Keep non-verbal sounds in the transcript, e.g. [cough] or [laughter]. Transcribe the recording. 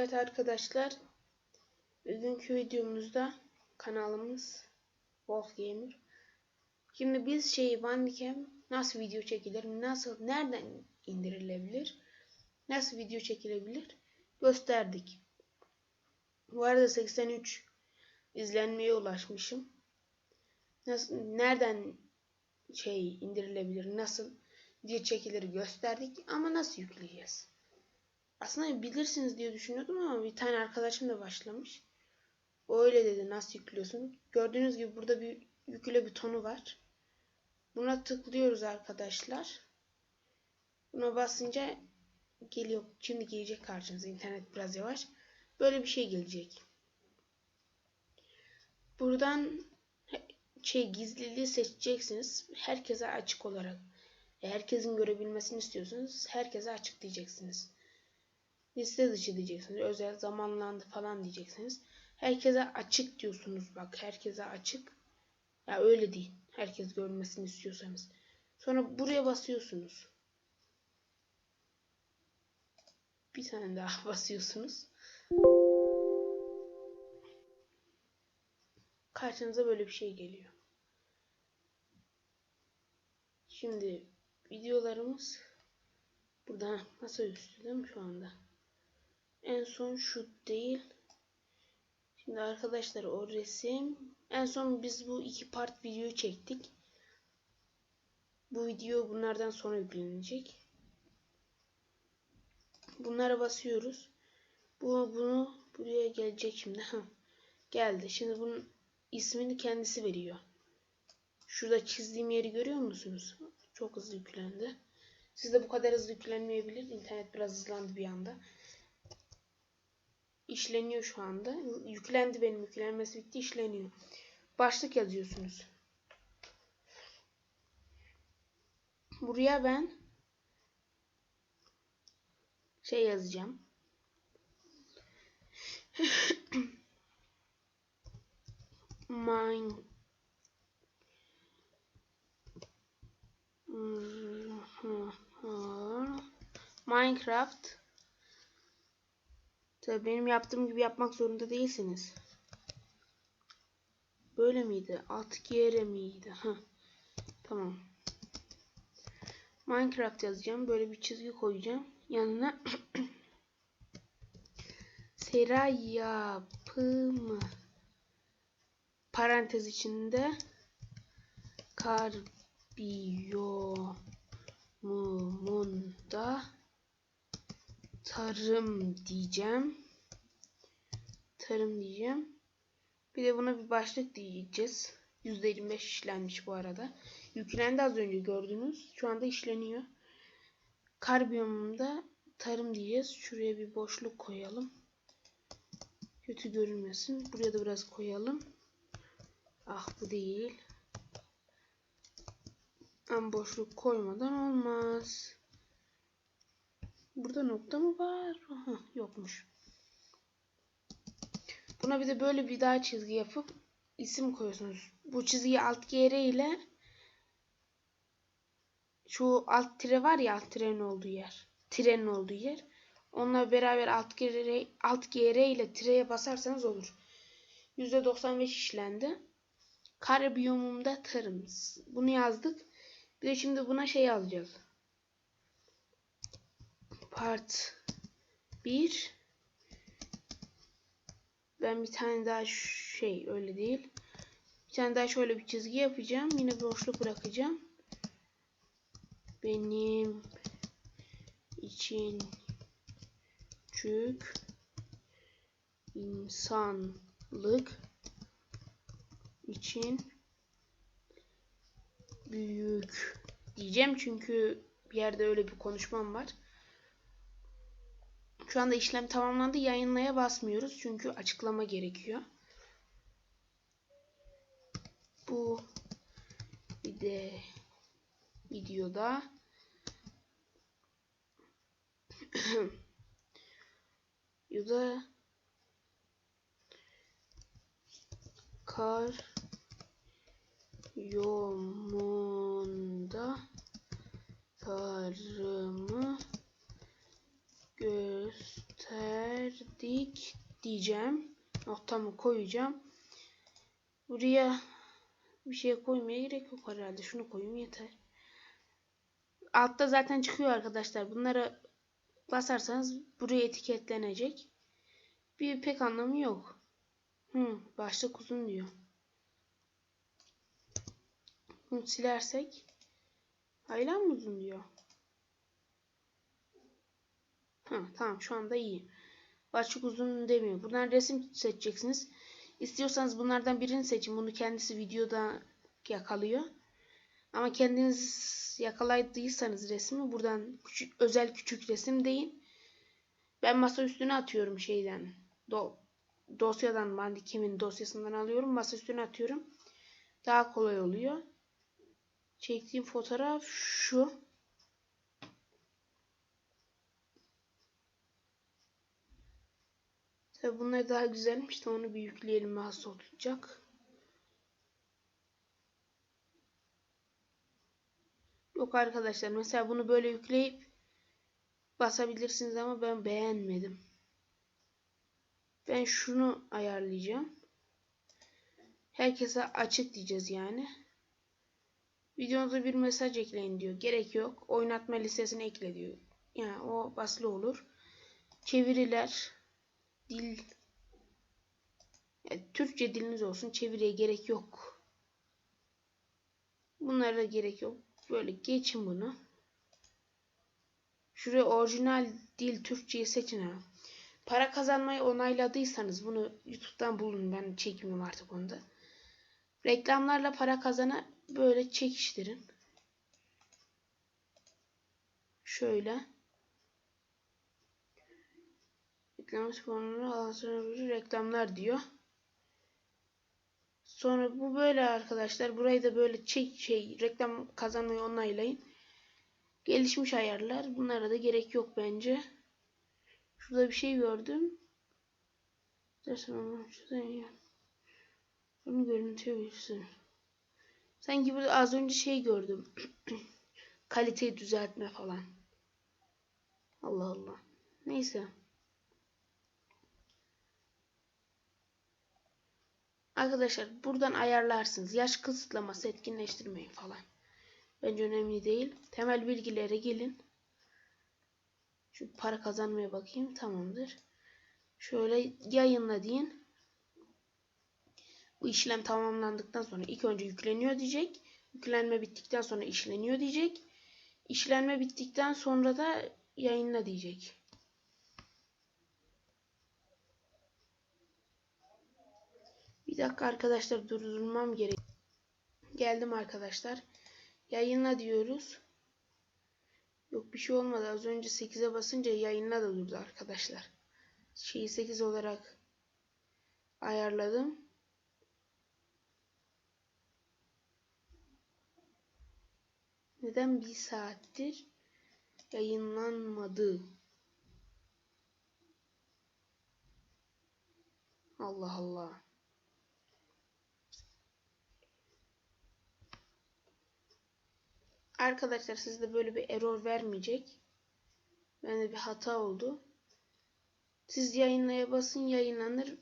Evet arkadaşlar. Bugünkü videomuzda kanalımız Wolf. Şimdi biz şey Bandicam nasıl video çekilir, nasıl nereden indirilebilir, nasıl video çekilebilir gösterdik. Bu arada 83 izlenmeye ulaşmışım. Nasıl nereden şey indirilebilir, nasıl video çekilir gösterdik ama nasıl yükleyeceğiz? Aslında bilirsiniz diye düşünüyordum ama bir tane arkadaşım da başlamış. O öyle dedi nasıl yüklüyorsun. Gördüğünüz gibi burada bir yükle butonu var. Buna tıklıyoruz arkadaşlar. Buna basınca geliyor. Şimdi gelecek karşınıza. internet biraz yavaş. Böyle bir şey gelecek. Buradan şey gizliliği seçeceksiniz. Herkese açık olarak. Herkesin görebilmesini istiyorsanız herkese açık diyeceksiniz liste dışı diyeceksiniz. Özel zamanlandı falan diyeceksiniz. Herkese açık diyorsunuz bak. Herkese açık. Ya öyle değil. Herkes görmesini istiyorsanız. Sonra buraya basıyorsunuz. Bir tane daha [laughs] basıyorsunuz. Karşınıza böyle bir şey geliyor. Şimdi videolarımız burada masa üstü değil mi şu anda? En son şu değil. Şimdi arkadaşlar o resim. En son biz bu iki part video çektik. Bu video bunlardan sonra yüklenecek. Bunlara basıyoruz. Bu bunu buraya gelecek şimdi. Ha. Geldi. Şimdi bunun ismini kendisi veriyor. Şurada çizdiğim yeri görüyor musunuz? Çok hızlı yüklendi. Sizde bu kadar hızlı yüklenmeyebilir. İnternet biraz hızlandı bir anda işleniyor şu anda. Yüklendi benim yüklenmesi bitti işleniyor. Başlık yazıyorsunuz. Buraya ben şey yazacağım. [clears throat] Mine Minecraft Tabii benim yaptığım gibi yapmak zorunda değilsiniz. Böyle miydi? Alt yere miydi? Tamam. Minecraft yazacağım. Böyle bir çizgi koyacağım. Yanına [clears throat] sera yapımı parantez içinde karbiyomunda tarım diyeceğim. Tarım diyeceğim. Bir de buna bir başlık diyeceğiz. %25 işlenmiş bu arada. Yüklendi az önce gördünüz. Şu anda işleniyor. Karbiyomunda tarım diyeceğiz. Şuraya bir boşluk koyalım. Kötü görünmesin. Buraya da biraz koyalım. Ah bu değil. Ama boşluk koymadan olmaz. Burada nokta mı var? Aha, yokmuş. Buna bir de böyle bir daha çizgi yapıp isim koyuyorsunuz. Bu çizgiyi alt GR ile şu alt tire var ya alt trenin olduğu yer. Trenin olduğu yer. Onunla beraber alt GR, alt GR ile tireye basarsanız olur. %95 işlendi. Kare biyomumda tarım. Bunu yazdık. Bir de şimdi buna şey yazacağız part 1 ben bir tane daha şey öyle değil. Bir tane daha şöyle bir çizgi yapacağım. Yine boşluk bırakacağım. Benim için çük insanlık için büyük diyeceğim. Çünkü bir yerde öyle bir konuşmam var. Şu anda işlem tamamlandı. Yayınlaya basmıyoruz. Çünkü açıklama gerekiyor. Bu bir de videoda [clears throat] videoda kar yomunda tarımı göster verdik diyeceğim. Noktamı koyacağım. Buraya bir şey koymaya gerek yok herhalde. Şunu koyayım yeter. Altta zaten çıkıyor arkadaşlar. Bunları basarsanız buraya etiketlenecek. Bir pek anlamı yok. Hı, başlık uzun diyor. Bunu silersek hayla mı uzun diyor. Ha, tamam şu anda iyi. Başlık uzun demiyor. Buradan resim seçeceksiniz. İstiyorsanız bunlardan birini seçin. Bunu kendisi videoda yakalıyor. Ama kendiniz yakaladıysanız resmi buradan küçük, özel küçük resim deyin. Ben masa üstüne atıyorum şeyden. Do dosyadan Bandicam'in dosyasından alıyorum. Masa üstüne atıyorum. Daha kolay oluyor. Çektiğim fotoğraf şu. Tabi bunlar daha güzelmiş de onu bir yükleyelim nasıl olacak. Yok arkadaşlar mesela bunu böyle yükleyip basabilirsiniz ama ben beğenmedim. Ben şunu ayarlayacağım. Herkese açık diyeceğiz yani. Videonuza bir mesaj ekleyin diyor. Gerek yok. Oynatma listesine ekle diyor. Yani o basılı olur. Çeviriler dil yani Türkçe diliniz olsun. Çeviriye gerek yok. Bunlara da gerek yok. Böyle geçin bunu. Şuraya orijinal dil Türkçeyi seçin ha. Para kazanmayı onayladıysanız bunu YouTube'dan bulun. Ben çekmiyorum artık onu da. Reklamlarla para kazana böyle çekiştirin. Şöyle. Reklam sponsorları reklamlar diyor. Sonra bu böyle arkadaşlar. Burayı da böyle çek şey reklam kazanmayı onaylayın. Gelişmiş ayarlar. Bunlara da gerek yok bence. Şurada bir şey gördüm. Dersen bunu görüntüye verirsin. Sanki burada az önce şey gördüm. [clears throat] Kaliteyi düzeltme falan. Allah Allah. Neyse. Arkadaşlar buradan ayarlarsınız. Yaş kısıtlaması etkinleştirmeyin falan. Bence önemli değil. Temel bilgilere gelin. Şu para kazanmaya bakayım. Tamamdır. Şöyle yayınla deyin. Bu işlem tamamlandıktan sonra ilk önce yükleniyor diyecek. Yüklenme bittikten sonra işleniyor diyecek. İşlenme bittikten sonra da yayınla diyecek. Dakika arkadaşlar durdurmam gerek. Geldim arkadaşlar. Yayınla diyoruz. Yok bir şey olmadı. Az önce 8'e basınca yayınla da durdu arkadaşlar. Şeyi 8 olarak ayarladım. Neden bir saattir yayınlanmadı? Allah Allah. Arkadaşlar sizde böyle bir error vermeyecek. Bende bir hata oldu. Siz yayınlaya basın yayınlanır.